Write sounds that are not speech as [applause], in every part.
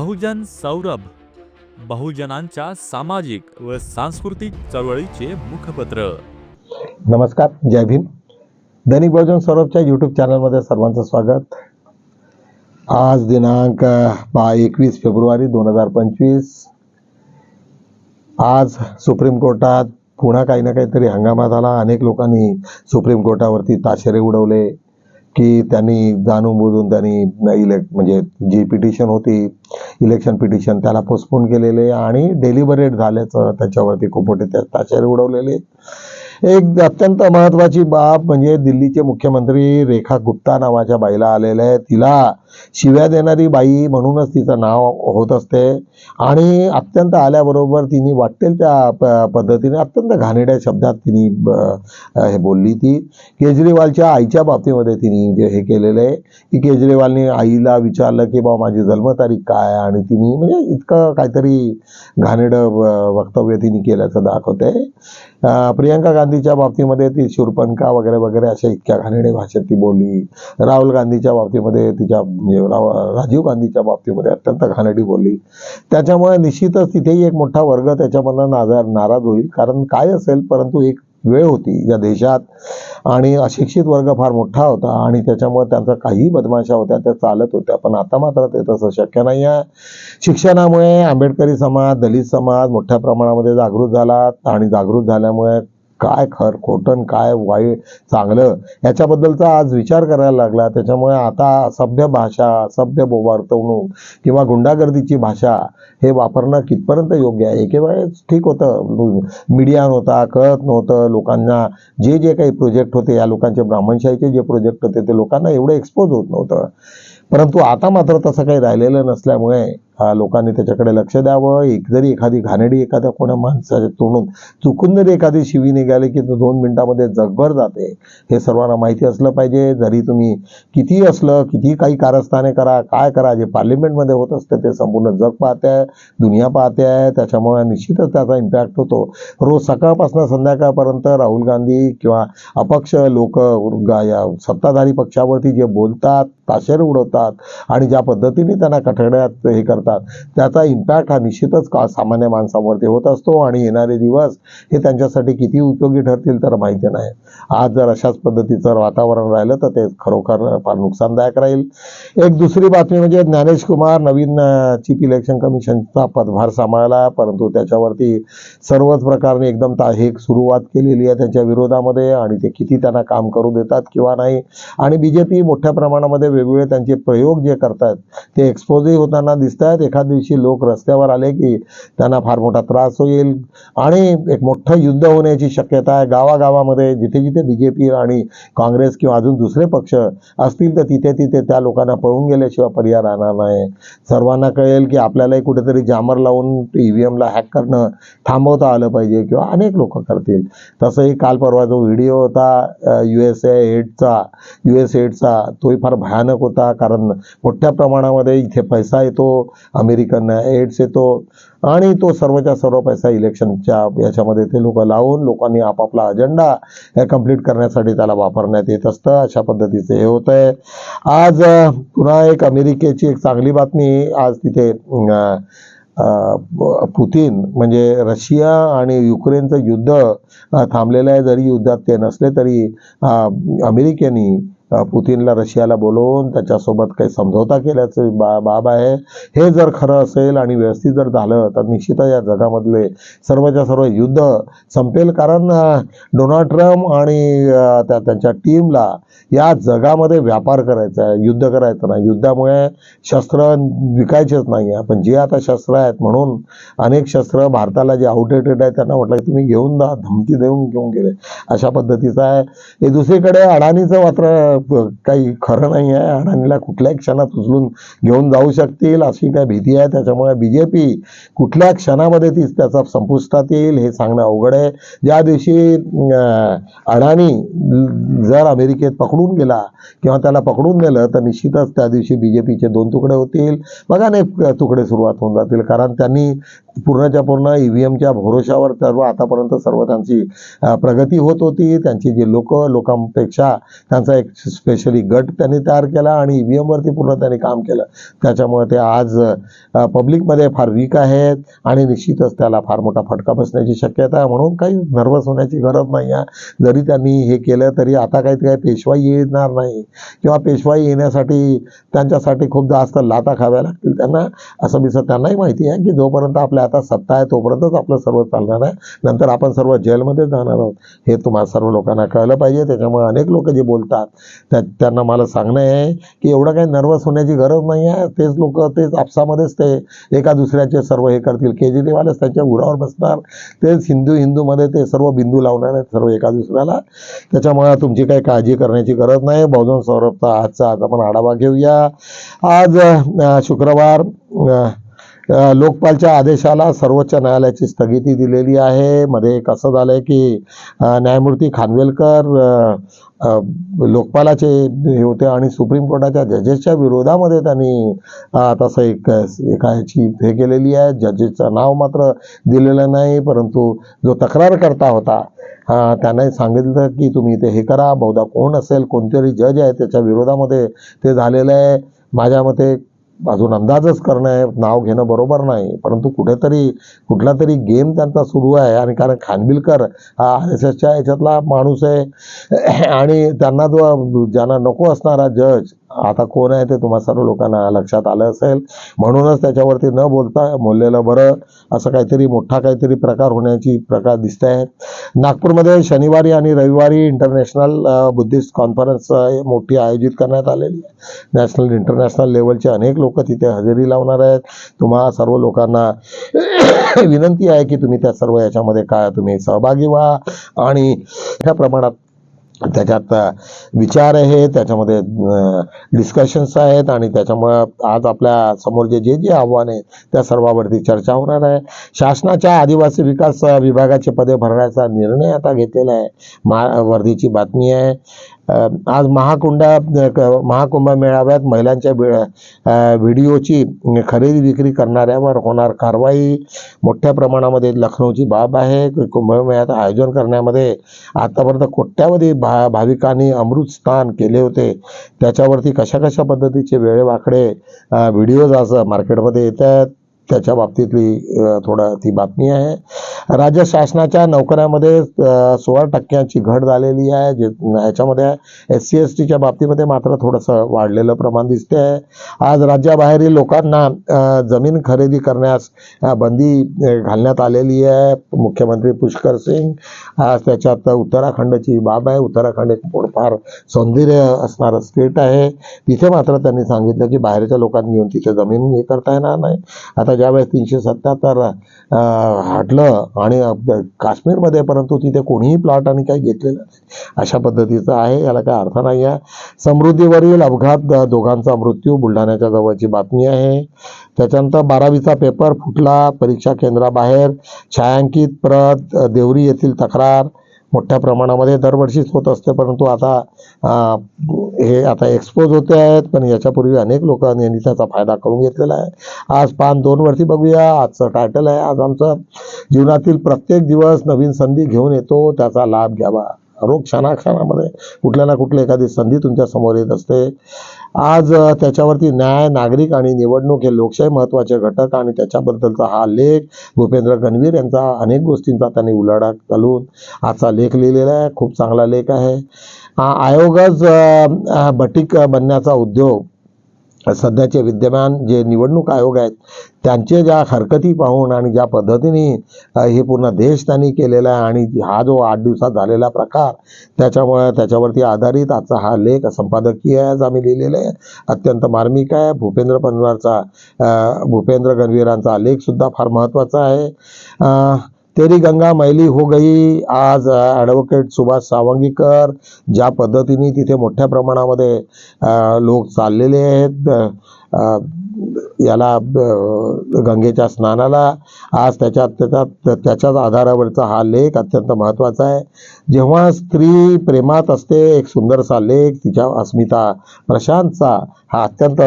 बहुजन सौरभ बहुजनांच्या सामाजिक व सांस्कृतिक चळवळीचे मुखपत्र. नमस्कार जय भीम. दैनिक बहुजन सौरभच्या यूट्यूब चॅनलमध्ये सर्वांचं स्वागत. आज दिनांक बा एकवीस फेब्रुवारी दोन हजार पंचवीस. आज सुप्रीम कोर्टात पुन्हा काही ना काहीतरी हंगामा झाला. अनेक लोकांनी सुप्रीम कोर्टावरती ताशेरे उडवले की त्यांनी जाणून बुजून त्यांनी इलेक्ट म्हणजे जी पिटिशन होती इलेक्शन पिटिशन त्याला पोस्टपोन केलेले आणि डेलिबरेट झाल्याचं त्याच्यावरती खूप मोठे त्या उडवलेले एक अत्यंत महत्वाची बाब म्हणजे दिल्लीचे मुख्यमंत्री रेखा गुप्ता नावाच्या बाईला आलेले आहे तिला शिव्या देणारी बाई म्हणूनच तिचं नाव होत असते. आणि अत्यंत आल्याबरोबर तिने वाटेल त्या पद्धतीने अत्यंत घाणेड्या शब्दात तिने हे बोलली ती. केजरीवालच्या आईच्या बाबतीमध्ये तिने जे हे केलेलं आहे की केजरीवालने आईला विचारलं की बा माझी जन्मतारीख काय आणि तिने म्हणजे इतकं काहीतरी घाणेडं वक्तव्य तिने केल्याचं दाखवते प्रियंका गांधीच्या बाबतीमध्ये ती शूरपणका वगैरे वगैरे अशा इतक्या घाणेरड्या भाषेत ती बोलली. राहुल गांधीच्या बाबतीमध्ये तिच्या म्हणजे राजीव गांधीच्या बाबतीमध्ये अत्यंत घाणेडी बोलली. त्याच्यामुळे निश्चितच तिथेही एक मोठा वर्ग त्याच्यामधनं नाजार नाराज होईल. कारण काय असेल परंतु एक वेळ होती या देशात. आणि अशिक्षित वर्ग फार मोठा होता आणि त्याच्यामुळे त्यांचा काही बदमाशा होत्या त्या चालत होत्या. पण आता मात्र ते तसं शक्य नाही आहे. शिक्षणामुळे आंबेडकरी समाज दलित समाज मोठ्या प्रमाणामध्ये जागृत झाला आणि जागृत झाल्यामुळे काय खर खोटन काय वाईट चांगलं याच्याबद्दलचा आज विचार करायला लागला. त्याच्यामुळे आता सभ्य भाषा सभ्य वर्तवणूक किंवा गुंडागर्दीची भाषा हे वापरणं कितपर्यंत योग्य आहे? एके वेळेस ठीक होतं. मीडिया नव्हता कळत नव्हतं. लोकांना जे जे काही प्रोजेक्ट होते या लोकांचे ब्राह्मणशाहीचे जे प्रोजेक्ट होते ते लोकांना एवढं एक्सपोज होत नव्हतं. परंतु आता मात्र तसं काही राहिलेलं नसल्यामुळे लोकांनी त्याच्याकडे लक्ष द्यावं. एक जरी एखादी घाणेडी एखाद्या कोणा माणसाच्या तोंडून चुकून जरी एखादी शिवी निघाली की तो दोन मिनिटामध्ये जगभर जाते हे सर्वांना माहिती असलं पाहिजे. जरी तुम्ही किती असलं किती काही कारस्थाने करा काय करा जे पार्लिमेंटमध्ये होत असतं ते संपूर्ण जग पाहते आहे दुनिया पाहते. आहे त्याच्यामुळे निश्चितच त्याचा इम्पॅक्ट होतो. रोज सकाळपासून संध्याकाळपर्यंत राहुल गांधी किंवा अपक्ष लोक या सत्ताधारी पक्षावरती जे बोलतात ताशेर उडवतात आणि ज्या पद्धतीने त्यांना कठड्यात हे करतात त्याचा इम्पॅक्ट हा निश्चितच का सामान्य माणसांवरती होत असतो आणि येणारे दिवस हे त्यांच्यासाठी किती उपयोगी ठरतील तर माहिती नाही. आज जर अशाच पद्धतीचं वातावरण राहिलं तर ते खरोखर फार नुकसानदायक राहील. एक दुसरी बातमी म्हणजे ज्ञानेश कुमार नवीन चीफ इलेक्शन कमिशनचा पदभार सांभाळला परंतु त्याच्यावरती सर्वच प्रकारने एकदम ताहेक हे सुरुवात केलेली आहे त्यांच्या विरोधामध्ये आणि ते किती त्यांना काम करू देतात किंवा नाही. आणि बीजेपी मोठ्या प्रमाणामध्ये वेगवेगळे त्यांचे प्रयोग जे करतात ते एक्सपोजही होताना दिसत आहेत एखाद दिवशी लोक रस्त्यावर आले की त्यांना फार मोठा त्रास होईल. आणि एक मोठं युद्ध होण्याची शक्यता आहे. गावागावामध्ये जिथे जिथे बीजेपी आणि काँग्रेस किंवा अजून दुसरे पक्ष असतील तर तिथे तिथे त्या लोकांना पळून गेल्याशिवाय पर्याय राहणार नाही. सर्वांना कळेल की आपल्यालाही कुठेतरी जामर लावून ईव्हीएमला हॅक करणं थांबवता आलं पाहिजे किंवा अनेक लोक करतील. तसंही काल परवा जो व्हिडिओ होता यू एस ए एडचा यू एस एडचा तोही फार भयानक होता. कारण मोठ्या प्रमाणामध्ये इथे पैसा येतो. अमेरिकन एड्स येतो आणि तो सर्वच्या सर्व पैसा इलेक्शनच्या याच्यामध्ये ते लोक लावून लोकांनी आपापला अजेंडा कंप्लीट करण्यासाठी त्याला वापरण्यात येत असतं. अशा पद्धतीचं हे होत आहे आज पुन्हा एक अमेरिकेची एक चांगली बातमी आज तिथे पुतीन म्हणजे रशिया आणि युक्रेनचं युद्ध थांबलेलं आहे. जरी युद्धात ते नसले तरी अमेरिकेनी अमेरिकेने पुतीनला रशियाला बोलवून त्याच्यासोबत काही समझोता केल्याचं बा बाब आहे. हे जर खरं असेल आणि व्यवस्थित जर झालं तर निश्चितच या जगामधले सर्वच्या सर्व युद्ध संपेल. कारण डोनाल्ड ट्रम्प आणि त्या त्यांच्या टीमला या जगामध्ये व्यापार करायचा आहे युद्ध करायचं नाही. युद्धामुळे शस्त्र विकायचेच नाही आहे पण जे आता शस्त्र आहेत म्हणून अनेक शस्त्र भारताला जे आउटडेटेड आहे त्यांना म्हटलं की तुम्ही घेऊन जा धमकी देऊन घेऊन गेले. अशा पद्धतीचं आहे. हे दुसरीकडे अडाणीचं मात्र काही खरं नाही आहे. अडाणीला कुठल्याही क्षणात उचलून घेऊन जाऊ शकतील अशी काय भीती आहे. त्याच्यामुळे बीजेपी कुठल्या क्षणामध्ये तीच त्याचा संपुष्टात येईल हे सांगणं अवघड आहे. ज्या दिवशी अडाणी जर अमेरिकेत पकडून गेला किंवा त्याला पकडून नेलं तर निश्चितच त्या दिवशी बीजेपीचे दोन तुकडे होतील. बघा अनेक तुकडे सुरुवात होऊन जातील. कारण त्यांनी पूर्णच्या पूर्ण ईव्हीएमच्या भरोशावर सर्व आतापर्यंत सर्व त्यांची प्रगती होत होती. त्यांची जी लोक लोकांपेक्षा त्यांचा एक स्पेशली गट त्यांनी तयार केला आणि ईव्हीएम वरती पूर्ण त्यांनी काम केलं. त्याच्यामुळे ते आज पब्लिकमध्ये फार वीक आहेत आणि निश्चितच त्याला फार मोठा फटका बसण्याची शक्यता आहे. म्हणून काही नर्वस होण्याची गरज नाही आहे. जरी त्यांनी हे केलं तरी आता काही काही पेशवाई येणार नाही. किंवा पेशवाई येण्यासाठी त्यांच्यासाठी खूप जास्त लाता खाव्या लागतील त्यांना असं बिसं त्यांनाही माहिती आहे की जोपर्यंत आपल्या आता सत्ता आहे तोपर्यंतच आपलं सर्व चालणार आहे. नंतर आपण सर्व जेलमध्ये जाणार आहोत. हे तुम्हाला सर्व लोकांना कळलं पाहिजे. त्याच्यामुळे अनेक लोक जे बोलतात त्या त्यांना मला सांगणं आहे की एवढं काही नर्वस होण्याची गरज नाही आहे. तेच लोक तेच आपसामध्येच ते एका दुसऱ्याचे सर्व हे करतील. केजरीवालच त्यांच्या उरावर बसणार. तेच हिंदू हिंदूमध्ये ते सर्व बिंदू लावणार आहेत सर्व एका दुसऱ्याला. त्याच्यामुळे तुमची काही काळजी करण्याची गरज नाही. बहुजन सौरभचा आजचा आज आपण आढावा घेऊया. आज शुक्रवार लोकपालच्या आदेशाला सर्वोच्च न्यायालयाची स्थगिती दिलेली आहे. मध्ये कसं झालं आहे की न्यायमूर्ती खानवेलकर लोकपालाचे हे होते आणि सुप्रीम कोर्टाच्या जजेसच्या विरोधामध्ये त्यांनी तसं एक एका याची हे केलेली आहे. जजेसचं नाव मात्र दिलेलं नाही परंतु जो तक्रारकर्ता होता अ, त्याने सांगितलं की तुम्ही ते हे करा बहुधा कोण असेल कोणतरी जज आहे त्याच्या विरोधामध्ये ते झालेलं आहे. माझ्या मते अजून अंदाजच करणं आहे नाव घेणं बरोबर नाही. परंतु कुठेतरी कुठला तरी गेम त्यांचा सुरू आहे आणि कारण खानविलकर हा आर एस एसच्या याच्यातला माणूस आहे. आणि त्यांना जो ज्यांना नको असणारा जज आता कोण आहे ते तुम्हा सर्व लोकांना लक्षात आलं असेल. म्हणूनच त्याच्यावरती न बोलता बोललेलं बरं असं काहीतरी मोठा काहीतरी प्रकार होण्याची प्रकार दिसत आहे. नागपूरमध्ये शनिवारी आणि रविवारी इंटरनॅशनल बुद्धिस्ट कॉन्फरन्स मोठी आयोजित करण्यात आलेली आहे. नॅशनल इंटरनॅशनल लेवलचे अनेक लोक तिथे हजेरी लावणार आहेत. तुम्हा सर्व लोकांना [coughs] विनंती आहे की तुम्ही त्या सर्व याच्यामध्ये काय तुम्ही सहभागी व्हा. आणि मोठ्या प्रमाणात त्याच्यात विचार आहे त्याच्यामध्ये डिस्कशन्स आहेत आणि त्याच्यामुळं आज आपल्यासमोर जे जे जे आव्हान आहे त्या सर्वावरती चर्चा होणार आहे. शासनाच्या आदिवासी विकास विभागाचे पदे भरण्याचा निर्णय आता घेतलेला आहे. मा वर्धीची बातमी आहे. आज महाकुंडा महाकुंभ मेळाव्यात महिलांच्या व्हिडिओची खरेदी विक्री करणाऱ्यावर होणार कारवाई. मोठ्या प्रमाणामध्ये लखनौची बाब आहे. कुंभमेळ्यात आयोजन करण्यामध्ये आतापर्यंत कोट्यावधी भा भाविकांनी अमृत स्नान केले होते. त्याच्यावरती कशा कशा पद्धतीचे वेळेवाकडे व्हिडिओज आज मार्केटमध्ये येत आहेत त्याच्या बाबतीतली थोडं ती बातमी आहे. राज्य शासनाच्या नोकऱ्यामध्ये सोळा टक्क्यांची घट झालेली आहे जे ह्याच्यामध्ये एस सी एस टीच्या बाबतीमध्ये मात्र थोडंसं वाढलेलं प्रमाण दिसते आहे आज राज्याबाहेरील लोकांना जमीन खरेदी करण्यास बंदी घालण्यात आलेली आहे. मुख्यमंत्री पुष्कर सिंग आज त्याच्यात उत्तराखंडची बाब आहे. उत्तराखंड एक फार सौंदर्य असणारं स्टेट आहे. तिथे मात्र त्यांनी सांगितलं की बाहेरच्या लोकांनी येऊन तिथे जमीन हे करता येणार नाही. आता ज्यावेळेस तीनशे सत्याहत्तर हटलं आणि काश्मीरमध्ये परंतु तिथे कोणीही प्लॉट आणि काही घेतलेलं नाही. अशा पद्धतीचं आहे याला काय अर्थ नाही आहे. समृद्धीवरील अपघात दोघांचा मृत्यू बुलढाण्याच्या जवळची बातमी आहे. त्याच्यानंतर बारावीचा पेपर फुटला परीक्षा केंद्राबाहेर. छायांकित प्रत देवरी येथील तक्रार. मोठ्या प्रमाणामध्ये दरवर्षीच होत असते परंतु आता हे आता एक्सपोज होते आहेत पण याच्यापूर्वी अनेक लोकांनी त्याचा फायदा करून घेतलेला आहे. आज पान दोन वर्षी बघूया. आजचं टायटल आहे आज आमचं जीवनातील प्रत्येक दिवस नवीन संधी घेऊन येतो त्याचा लाभ घ्यावा. रोग क्षणाक्षणामध्ये कुठल्या ना कुठली एखादी संधी तुमच्यासमोर येत असते. आज त्याच्यावरती न्याय नागरिक आणि निवडणूक हे लोकशाही महत्त्वाचे घटक आणि त्याच्याबद्दलचा हा लेख भूपेंद्र गणवीर यांचा अनेक गोष्टींचा त्यांनी उलाढा घालून आजचा लेख लिहिलेला आहे. खूप चांगला लेख आहे. आयोगच अ, बटीक बनण्याचा उद्योग सध्याचे विद्यमान जे निवडणूक आयोग आहेत त्यांचे ज्या हरकती पाहून आणि ज्या पद्धतीने हे पूर्ण देश त्यांनी केलेला आहे आणि हा जो आठ दिवसात झालेला प्रकार त्याच्यामुळे त्याच्यावरती आधारित आजचा हा लेख संपादकीय आहे आज आम्ही लिहिलेला आहे. अत्यंत मार्मिक आहे. भूपेंद्र पनवारचा भूपेंद्र गणवीरांचा लेखसुद्धा फार महत्त्वाचा आहे. तेरी गंगा मैली हो गई. आज ॲडव्होकेट सुभाष सावंगीकर ज्या पद्धतीने तिथे मोठ्या प्रमाणामध्ये लोक चाललेले आहेत याला गंगेच्या स्नानाला आज त्याच्यात त्याच्यात त्याच्याच आधारावरचा हा लेख अत्यंत महत्त्वाचा आहे. जेव्हा स्त्री प्रेमात असते एक सुंदरसा लेख तिच्या अस्मिता प्रशांतचा हा अत्यंत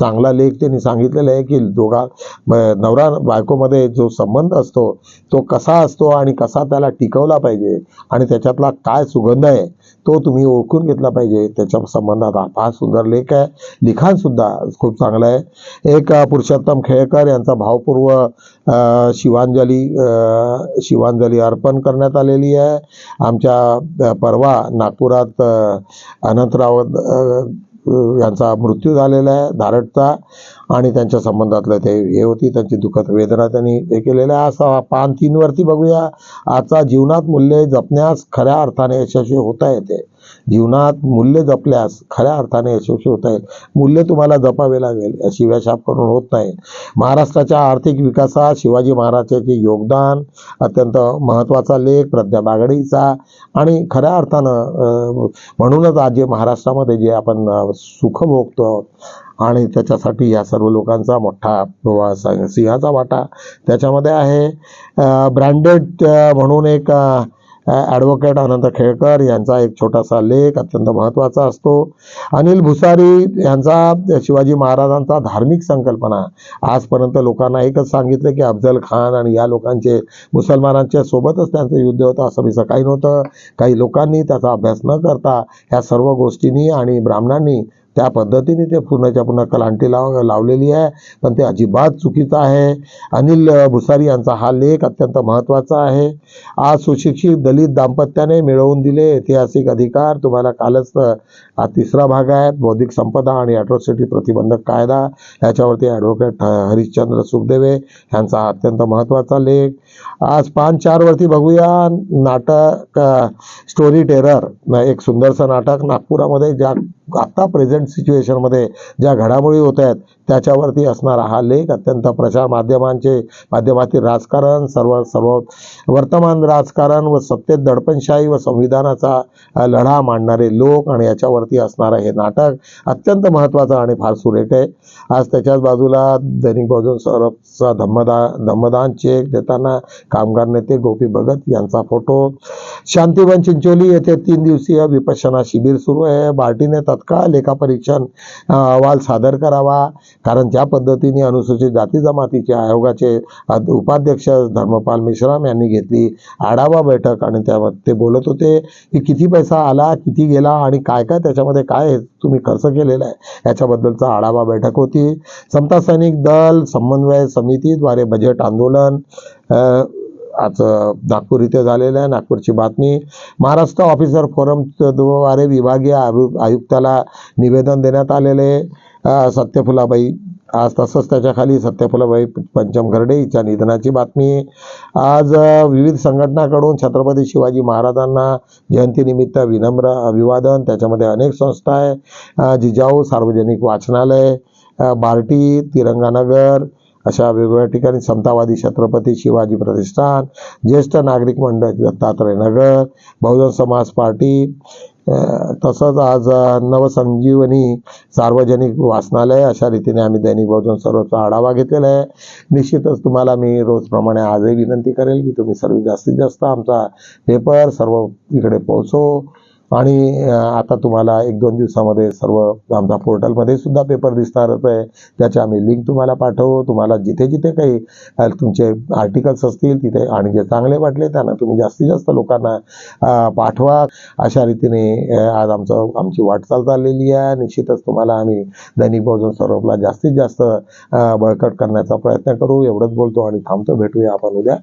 चांगला लेख त्यांनी सांगितलेला आहे की दोघा नवरा बायकोमध्ये जो संबंध असतो तो कसा असतो आणि कसा त्याला टिकवला पाहिजे आणि त्याच्यातला काय सुगंध आहे तो तुम्ही ओळखून घेतला पाहिजे. त्याच्या संबंधात फार सुंदर लेख आहे. लिखाण सुद्धा खूप चांगलं आहे. एक पुरुषोत्तम खेळकर यांचा भावपूर्व शिवांजली शिवांजली अर्पण करण्यात आलेली आहे. आमच्या परवा नागपुरात अनंतराव यांचा मृत्यू झालेला आहे धारटचा. आणि त्यांच्या संबंधातलं ते हे होती त्यांची दुःखद वेदना त्यांनी हे केलेल्या असा पान तीन वरती बघूया. आजचा जीवनात मूल्य जपण्यास खऱ्या अर्थाने यशस्वी होता येते. जीवनात मूल्य जपल्यास खऱ्या अर्थाने यशस्वी होता येईल. मूल्य तुम्हाला जपावे लागेल अशी व्याशाप करून होत नाही. महाराष्ट्राच्या आर्थिक विकासात शिवाजी महाराजांचे योगदान अत्यंत महत्त्वाचा लेख प्रज्ञा बागडीचा. आणि खऱ्या अर्थानं म्हणूनच आज जे महाराष्ट्रामध्ये जे आपण सुख भोगतो आणि त्याच्यासाठी या सर्व लोकांचा मोठा सिंहाचा वाटा त्याच्यामध्ये आहे. ब्रँडेड म्हणून एक ॲडव्होकेट अनंत खेळकर यांचा एक छोटासा लेख अत्यंत महत्त्वाचा असतो. अनिल भुसारी यांचा शिवाजी महाराजांचा धार्मिक संकल्पना. आजपर्यंत लोकांना एकच सांगितलं की अफजल खान आणि या लोकांचे मुसलमानांच्या सोबतच त्यांचं युद्ध होतं असं बी काही नव्हतं. काही लोकांनी त्याचा अभ्यास न करता ह्या सर्व गोष्टींनी आणि ब्राह्मणांनी त्या पद्धतीने ते पूर्णच्या पूर्ण कलांटी लाव लावलेली आहे. पण ते अजिबात चुकीचं आहे. अनिल भुसारी यांचा हा लेख अत्यंत महत्त्वाचा आहे. आज सुशिक्षित दलित दाम्पत्याने मिळवून दिले ऐतिहासिक अधिकार. तुम्हाला कालच हा तिसरा भाग आहे. बौद्धिक संपदा आणि ॲट्रॉसिटी प्रतिबंधक कायदा. याच्यावरती ॲडव्होकेट हरिश्चंद्र सुखदेवे यांचा अत्यंत महत्त्वाचा लेख. आज पान चारवरती बघूया. नाटक स्टोरी टेरर एक सुंदरसं नाटक. नागपुरामध्ये ज्या आत्ता प्रेझेंट सिच्युएशनमध्ये ज्या घडामोडी होत आहेत त्याच्यावरती असणारा हा लेख अत्यंत प्रचार माध्यमांचे माध्यमातील राजकारण सर्व सर्व वर्तमान राजकारण व सत्तेत दडपणशाही व संविधानाचा लढा मांडणारे लोक आणि याच्यावरती असणारं हे नाटक अत्यंत महत्त्वाचं आणि फार सुरेट आहे. आज त्याच्याच बाजूला दैनिक बहुजन सौरभचा धम्मदा धम्मदान चेक देताना कामगार नेते गोपी भगत यांचा फोटो. शांतीवन चिंचोली येथे तीन दिवसीय विपश्यना शिबिर सुरू आहे. बार्टीने तत्काळ लेखापरीक्षण अहवाल सादर करावा. कारण ज्या पद्धतीने अनुसूचित जाती जमातीचे आयोगाचे उपाध्यक्ष धर्मपाल मेश्राम यांनी घेतली आढावा बैठक आणि त्या ते बोलत होते की किती पैसा आला किती गेला आणि काय काय त्याच्यामध्ये काय तुम्ही खर्च केलेला आहे याच्याबद्दलचा आढावा बैठक होती. समता सैनिक दल समन्वय समितीद्वारे बजेट आंदोलन आज नागपूर इथे झालेलं आहे. नागपूरची बातमी महाराष्ट्र ऑफिसर फोरमद्वारे विभागीय आयु आयुक्ताला निवेदन देण्यात आलेले सत्यफुलाबाई. आज तसंच त्याच्याखाली सत्यफुलाबाई पंचम घरडे हिच्या निधनाची बातमी. आज विविध संघटनाकडून छत्रपती शिवाजी महाराजांना जयंतीनिमित्त विनम्र अभिवादन. त्याच्यामध्ये अनेक संस्था आहे. जिजाऊ सार्वजनिक वाचनालय बार्टी तिरंगानगर अशा वेगवेगळ्या ठिकाणी समतावादी छत्रपती शिवाजी प्रतिष्ठान ज्येष्ठ नागरिक मंडळ दत्तात्रय नगर बहुजन समाज पार्टी तसंच आज नवसंजीवनी सार्वजनिक वाचनालय अशा रीतीने आम्ही दैनिक बहुजन सर्वचा आढावा घेतलेला आहे. निश्चितच तुम्हाला मी रोजप्रमाणे आजही विनंती करेल की तुम्ही सर्व जास्तीत जास्त आमचा पेपर सर्व इकडे पोहोचो. आणि आता तुम्हाला एक दोन दिवसामध्ये सर्व आमच्या पोर्टलमध्ये सुद्धा पेपर दिसणारच आहे. त्याची आम्ही लिंक तुम्हाला पाठवू. तुम्हाला जिथे जिथे काही तुमचे आर्टिकल्स असतील तिथे आणि जे चांगले वाटले त्यांना तुम्ही जास्तीत जास्त लोकांना पाठवा. अशा रीतीने आज आमचं आमची वाटचाल चाललेली आहे. निश्चितच तुम्हाला आम्ही दैनिक बहुजन स्वरूपला जास्तीत जास्त बळकट करण्याचा प्रयत्न करू. एवढंच बोलतो आणि थांबतो. भेटूया आपण उद्या.